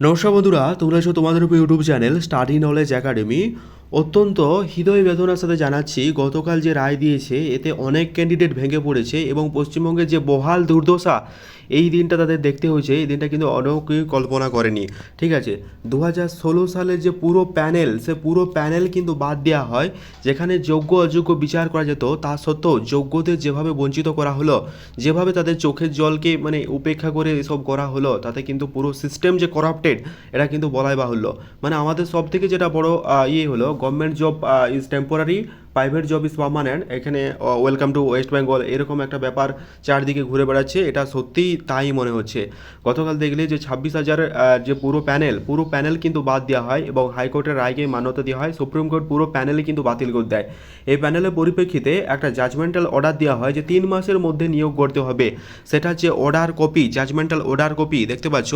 নমস্কার বন্ধুরা তোমরা আছো তোমাদের উপর YouTube channel study knowledge academy. অত্যন্ত হৃদয় বেদনার সাথে জানাচ্ছি, গতকাল যে রায় দিয়েছে, এতে অনেক ক্যান্ডিডেট ভেঙে পড়েছে এবং পশ্চিমবঙ্গের যে বহাল দুর্দশা, এই দিনটা তাদের দেখতে হয়েছে। এই দিনটা কিন্তু অনেকেই কল্পনা করেনি। ঠিক আছে দু হাজার ষোলো সালের যে পুরো প্যানেল, সে পুরো প্যানেল কিন্তু বাদ দেওয়া হয়, যেখানে যোগ্য অযোগ্য বিচার করা যেত, তা সত্ত্বেও যোগ্যদের যেভাবে বঞ্চিত করা হলো, যেভাবে তাদের চোখের জলকে মানে উপেক্ষা করে এসব করা হলো, তাতে কিন্তু পুরো সিস্টেম যে করাপ্টেড এটা কিন্তু বলাই বাহুল্য। মানে আমাদের সব থেকে যেটা বড় ইয়ে হলো government job is temporary private job is permanent এখানে ওয়েলকাম টু ওয়েস্ট বেঙ্গল এরকম একটা ব্যাপার চারদিকে ঘুরে বেড়াচ্ছে, এটা সত্যিই তাই মনে হচ্ছে। গতকাল দেখলে যে ছাব্বিশ হাজার যে পুরো প্যানেল পুরো প্যানেল কিন্তু বাদ দেওয়া হয় এবং হাইকোর্টের রায়কে মান্যতা দেওয়া হয়, সুপ্রিম কোর্ট পুরো প্যানেলে কিন্তু বাতিল করে দেয়। এই প্যানেলের পরিপ্রেক্ষিতে একটা জাজমেন্টাল অর্ডার দেওয়া হয় যে তিন মাসের মধ্যে নিয়োগ করতে হবে। সেটা যে order copy judgemental order copy দেখতে পাচ্ছ?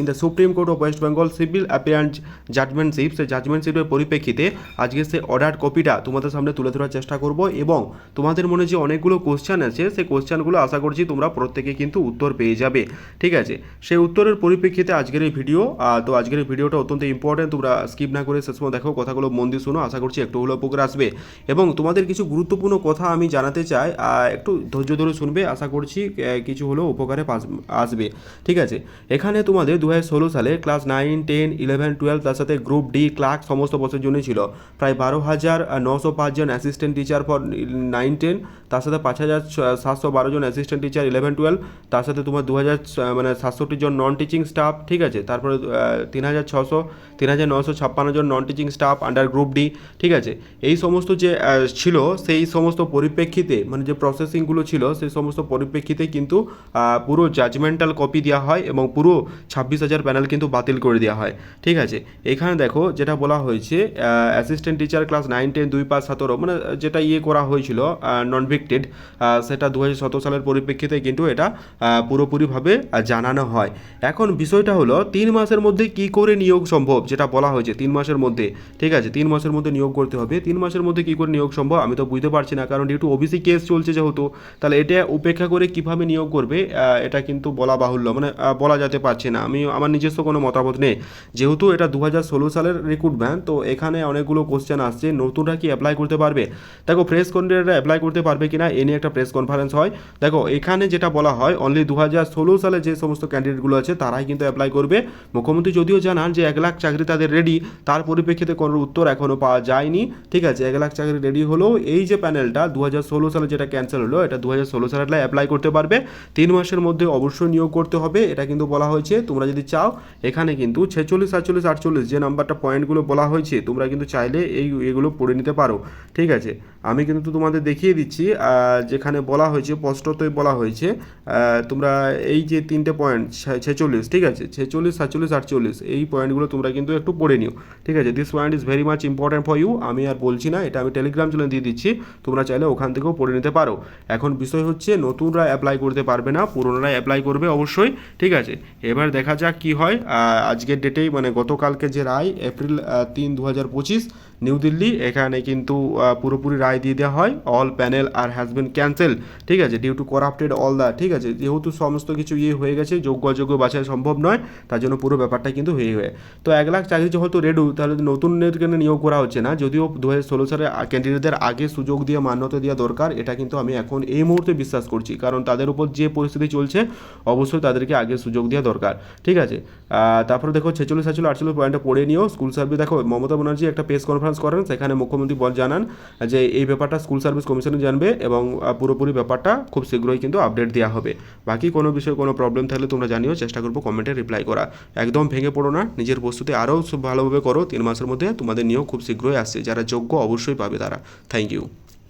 In the supreme court of West Bengal civil appearance judgementship সেই জাজমেন্টশিপের পরিপ্রেক্ষিতে আজকে সেই অর্ডার কপিটা তোমাদের সামনে তুলে ধরার চেষ্টা করব এবং তোমাদের মনে যে অনেকগুলো কোশ্চেন আছে, সেই কোশ্চেনগুলো আশা করছি তোমরা প্রত্যেকে কিন্তু উত্তর পেয়ে যাবে। ঠিক আছে? সেই উত্তরের পরিপ্রেক্ষিতে আজকের এই ভিডিও তো আজকের এই ভিডিওটা অত্যন্ত ইম্পর্টেন্ট তোমরা স্কিপ না করে পর্যন্ত দেখো, কথাগুলো মন দিয়ে শোনো, আশা করছি একটু হলেও উপকার আসবে। এবং তোমাদের কিছু গুরুত্বপূর্ণ কথা আমি জানাতে চাই একটু ধৈর্য ধরে শুনবে, আশা করছি কিছু হলেও উপকারে আসবে। ঠিক আছে? এখানে তোমাদের দু হাজার ষোলো সালে class nine ten eleven twelve তার সাথে গ্রুপ ডি ক্লার্ক সমস্ত বছরের জন্য ছিল। প্রায় বারো হাজার নশো পাঁচজন assistant teacher for nine ten তার সাথে পাঁচ হাজার সাতশো বারো জন অ্যাসিস্ট্যান্ট টিচার ইলেভেন টুয়েলভ তার সাথে তোমার দু হাজার মানে সাতষট্টি জন নন টিচিং স্টাফ ঠিক আছে? তারপরে তিন হাজার ছশো তিন হাজার নশো ছাপ্পান্ন জন non teaching staff under group D ঠিক আছে? এই সমস্ত যে ছিল, সেই সমস্ত পরিপ্রেক্ষিতে মানে যে প্রসেসিংগুলো ছিল, সেই সমস্ত পরিপ্রেক্ষিতে কিন্তু পুরো জাজমেন্টাল কপি দেওয়া হয় এবং পুরো ছাব্বিশ হাজার প্যানেল কিন্তু বাতিল করে দেওয়া হয়, ঠিক আছে? এখানে দেখো, যেটা বলা হয়েছে assistant teacher class nine ten দুই, পাঁচ, সতেরো মানে যেটা ইয়ে করা হয়েছিল নন ভিক্টেড সেটা দু হাজার সতেরো সালের পরিপ্রেক্ষিতে কিন্তু এটা পুরোপুরিভাবে জানানো হয়। এখন বিষয়টা হলো, তিন মাসের মধ্যে কি করে নিয়োগ সম্ভব, যেটা বলা হয়েছে, তিন মাসের মধ্যে। ঠিক আছে, তিন মাসের মধ্যে নিয়োগ করতে হবে। তিন মাসের মধ্যে কি করে নিয়োগ সম্ভব, আমি তো বুঝতে পারছি না, কারণ যেহেতু ওবিসি কেস চলছে যেহেতু, তাহলে এটা উপেক্ষা করে কীভাবে নিয়োগ করবে এটা কিন্তু বলা বাহুল্য মানে বলা যেতে পারছে না। আমি, আমার নিজস্ব কোনো মতামত নেই। যেহেতু এটা দু হাজার ষোলো সালের রিক্রুটমেন্ট তো এখানে অনেকগুলো কোশ্চেন আসছে, নতুনরা কি অ্যাপ্লাই করতে পারবে? দেখো ফ্রেশ ক্যান্ডিডেটরা অ্যাপ্লাই করতে পারবে কিনা এ নিয়ে একটা প্রেস কনফারেন্স হয়। দেখো, এখানে যেটা বলা হয় অনলি দু হাজার ষোলো সালে যে সমস্ত ক্যান্ডিডেটগুলো আছে, তারাই কিন্তু অ্যাপ্লাই করবে। মুখ্যমন্ত্রী যদিও জানান যে এক লাখ চাকরি তাদের রেডি তার পরিপ্রেক্ষিতে কোনো উত্তর এখনও পাওয়া যায়নি। ঠিক আছে, এক লাখ চাকরি রেডি হলেও এই যে প্যানেলটা দু হাজার ষোলো সালে যেটা ক্যান্সেল হলো, এটা দু হাজার ষোলো সালে অ্যাপ্লাই করতে পারবে। তিন মাসের মধ্যে অবশ্যই নিয়োগ করতে হবে, এটা কিন্তু বলা হয়েছে। তোমরা যদি চাও, এখানে কিন্তু ছেচল্লিশ, সাতচল্লিশ, আটচল্লিশ যে নাম্বারটা পয়েন্টগুলো বলা হয়েছে, তোমরা কিন্তু চাইলে এই, এগুলো পড়ে নিতে পারো। ঠিক আছে, আমি কিন্তু তোমাদের দেখিয়ে দিচ্ছি যেখানে বলা হয়েছে, স্পষ্টতই বলা হয়েছে তোমরা এই যে তিনটে পয়েন্ট ছেচল্লিশ, ঠিক আছে? ছেচল্লিশ, সাতচল্লিশ, আটচল্লিশ, এই পয়েন্টগুলো তোমরা কিন্তু একটু পড়ে নিও, ঠিক আছে? This point is very much important for you আমি আর বলছি না, এটা আমি টেলিগ্রাম চ্যানেল দিয়ে দিচ্ছি, তোমরা চাইলে ওখান থেকেও পড়ে নিতে পারো। এখন বিষয় হচ্ছে, নতুনরা অ্যাপ্লাই করতে পারবে না পুরনোরা অ্যাপ্লাই করবে অবশ্যই, ঠিক আছে? এবার দেখা যাক কি হয় আজকের ডেটেই মানে গতকালকে যে রায় এপ্রিল তিন দু হাজার পঁচিশ নিউ দিল্লি, এখানে কিন্তু পুরোপুরি রায় দিয়ে দেওয়া হয়। অল প্যানেল আর হ্যাজ বিন ক্যান্সেল ঠিক আছে? Due to corrupted all the ঠিক আছে? যেহেতু সমস্ত কিছু ইয়ে হয়ে গেছে, যোগ্য অযোগ্য বাছাই সম্ভব নয়, তার জন্য পুরো ব্যাপারটা কিন্তু হয়ে হয়ে তো এক লাখ চাকরি যেহেতু রেডু তাহলে নতুনদের কেন নিয়োগ করা হচ্ছে না। যদিও দু হাজার ষোলো সালে ক্যান্ডিডেটদের আগে সুযোগ দিয়ে, মান্যতা দেওয়া দরকার, এটা কিন্তু আমি এখন এই মুহূর্তে বিশ্বাস করছি। কারণ তাদের উপর যে পরিস্থিতি চলছে, অবশ্যই তাদেরকে আগে সুযোগ দেওয়া দরকার, ঠিক আছে? তারপরে দেখো ছেচল্লিশ, সাতচল্লিশ, আটচল্লিশ পয়েন্টটা পড়ে নিও। স্কুল সার্ভিস দেখো, মমতা ব্যানার্জি একটা প্রেস কনফারেন্স করেন, সেখানে মুখ্যমন্ত্রী বল জানান যে এই ব্যাপারটা স্কুল সার্ভিস কমিশনে জানবে এবং পুরোপুরি ব্যাপারটা খুব শীঘ্রই কিন্তু আপডেট দেওয়া হবে। বাকি কোনো বিষয়ে কোনো প্রবলেম থাকলে তোমরা জানিও, চেষ্টা করব কমেন্টে রিপ্লাই করা একদম ভেঙে পড়ো না, নিজের প্রস্তুতি আরও ভালোভাবে করো, তিন মাসের মধ্যে তোমাদের নিয়েও খুব শীঘ্রই আসছে, যারা যোগ্য অবশ্যই পাবে তারা। Thank you